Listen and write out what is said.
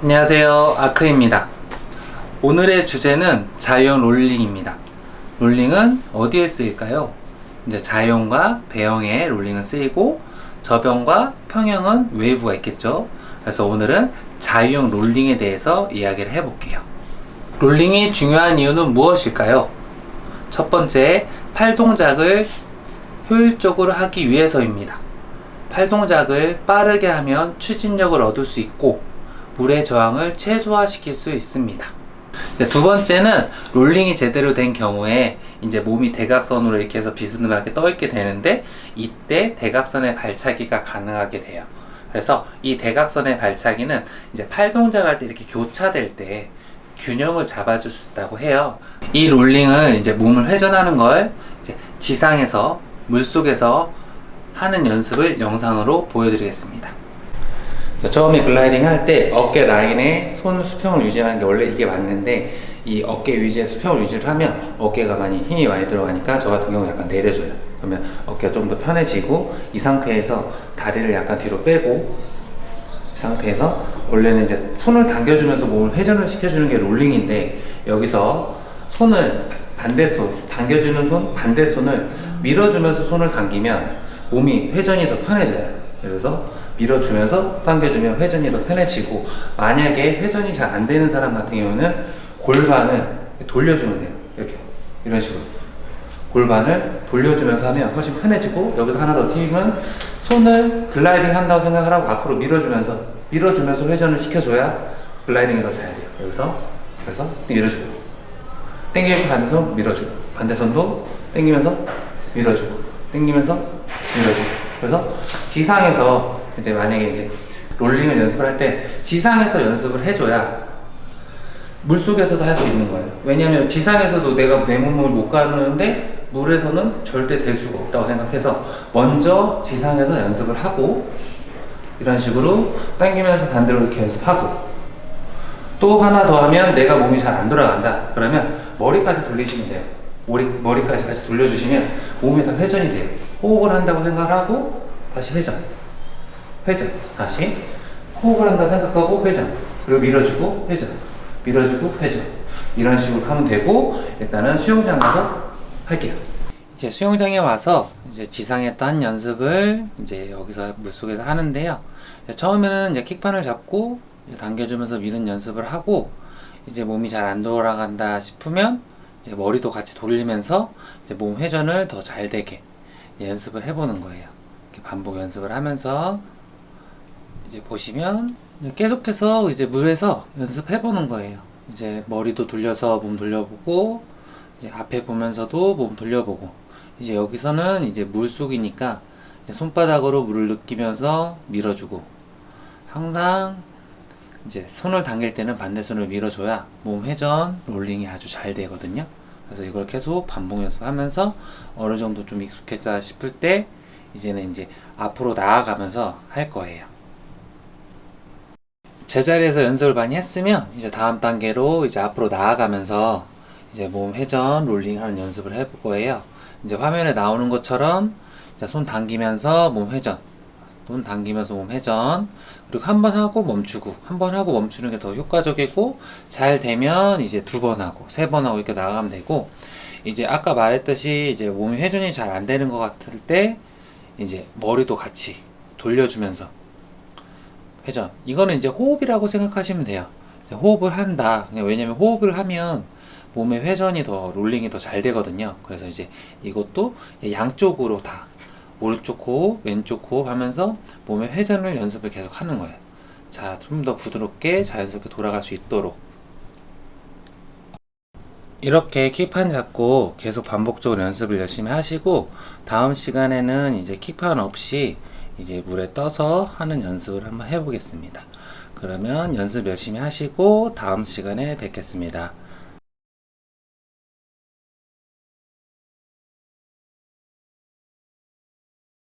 안녕하세요. 아크입니다. 오늘의 주제는 자유형 롤링입니다. 롤링은 어디에 쓰일까요? 이제 자유형과 배형의 롤링은 쓰이고 저병과 평형은 외부가 있겠죠. 그래서 오늘은 자유형 롤링에 대해서 이야기를 해볼게요. 롤링이 중요한 이유는 무엇일까요? 첫 번째, 팔 동작을 효율적으로 하기 위해서입니다. 팔 동작을 빠르게 하면 추진력을 얻을 수 있고 물의 저항을 최소화시킬 수 있습니다. 두 번째는 롤링이 제대로 된 경우에 이제 몸이 대각선으로 이렇게 해서 비스듬하게 떠 있게 되는데 이때 대각선의 발차기가 가능하게 돼요. 그래서 이 대각선의 발차기는 이제 팔 동작할 때 이렇게 교차될 때 균형을 잡아줄 수 있다고 해요. 이 롤링을 이제 몸을 회전하는 걸 이제 지상에서 물 속에서 하는 연습을 영상으로 보여드리겠습니다. 자, 처음에 글라이딩 할 때 어깨 라인에 손 수평을 유지하는 게 원래 이게 맞는데 이 어깨 위주의 수평을 유지를 하면 어깨가 많이 힘이 많이 들어가니까 저 같은 경우 약간 내려줘요. 그러면 어깨가 좀 더 편해지고 이 상태에서 다리를 약간 뒤로 빼고 이 상태에서 원래는 이제 손을 당겨주면서 몸을 회전을 시켜주는 게 롤링인데 여기서 손을 반대손 당겨주는 손 반대손을 밀어주면서 손을 당기면 몸이 회전이 더 편해져요. 그래서 밀어주면서 당겨주면 회전이 더 편해지고 만약에 회전이 잘 안 되는 사람 같은 경우는 골반을 돌려주면 돼요. 이렇게. 이런 식으로. 골반을 돌려주면서 하면 훨씬 편해지고 여기서 하나 더 팁은 손을 글라이딩 한다고 생각을 하고 앞으로 밀어주면서 밀어주면서 회전을 시켜줘야 글라이딩이 더 잘 돼요. 여기서 그래서 밀어주고. 당기면 반대손 밀어주고. 반대손도 당기면서 밀어주고. 당기면서 밀어주고. 그래서 지상에서 이제 만약에 이제 롤링을 연습을 할 때 지상에서 연습을 해줘야 물 속에서도 할 수 있는 거예요. 왜냐하면 지상에서도 내가 내 몸을 못 가누는데 물에서는 절대 될 수가 없다고 생각해서 먼저 지상에서 연습을 하고 이런 식으로 당기면서 반대로 이렇게 연습하고 또 하나 더 하면 내가 몸이 잘 안 돌아간다. 그러면 머리까지 돌리시면 돼요. 머리, 머리까지 같이 돌려주시면 몸이 다 회전이 돼요. 호흡을 한다고 생각을 하고 다시 회전. 회전. 다시 호흡을 한다고 생각하고 회전. 그리고 밀어주고 회전. 밀어주고 회전. 이런 식으로 하면 되고 일단은 수영장 가서 할게요. 이제 수영장에 와서 이제 지상에 딴 연습을 이제 여기서 물속에서 하는데요. 처음에는 이제 킥판을 잡고 당겨주면서 미는 연습을 하고 이제 몸이 잘 안 돌아간다 싶으면 이제 머리도 같이 돌리면서 이제 몸 회전을 더 잘 되게 연습을 해보는 거예요. 이렇게 반복 연습을 하면서 이제 보시면 계속해서 이제 물에서 연습해 보는 거예요. 이제 머리도 돌려서 몸 돌려보고 이제 앞에 보면서도 몸 돌려보고 이제 여기서는 이제 물 속이니까 이제 손바닥으로 물을 느끼면서 밀어주고 항상 이제 손을 당길 때는 반대손을 밀어줘야 몸 회전 롤링이 아주 잘 되거든요. 그래서 이걸 계속 반복 연습하면서 어느 정도 좀 익숙해졌다 싶을 때 이제는 이제 앞으로 나아가면서 할 거예요. 제자리에서 연습을 많이 했으면 이제 다음 단계로 이제 앞으로 나아가면서 이제 몸 회전 롤링 하는 연습을 해볼 거예요. 이제 화면에 나오는 것처럼 손 당기면서 몸 회전, 손 당기면서 몸 회전, 그리고 한 번 하고 멈추고, 한 번 하고 멈추는 게 더 효과적이고, 잘 되면 이제 두 번 하고, 세 번 하고 이렇게 나가면 되고, 이제 아까 말했듯이 이제 몸이 회전이 잘 안 되는 것 같을 때, 이제 머리도 같이 돌려주면서 회전. 이거는 이제 호흡이라고 생각하시면 돼요. 호흡을 한다. 왜냐면 호흡을 하면 몸의 회전이 더 롤링이 더 잘 되거든요. 그래서 이제 이것도 양쪽으로 다 오른쪽 호흡, 왼쪽 호흡 하면서 몸의 회전을 연습을 계속 하는 거예요. 자, 좀 더 부드럽게 자연스럽게 돌아갈 수 있도록. 이렇게 킥판 잡고 계속 반복적으로 연습을 열심히 하시고 다음 시간에는 이제 킥판 없이 이제 물에 떠서 하는 연습을 한번 해보겠습니다. 그러면 연습 열심히 하시고 다음 시간에 뵙겠습니다.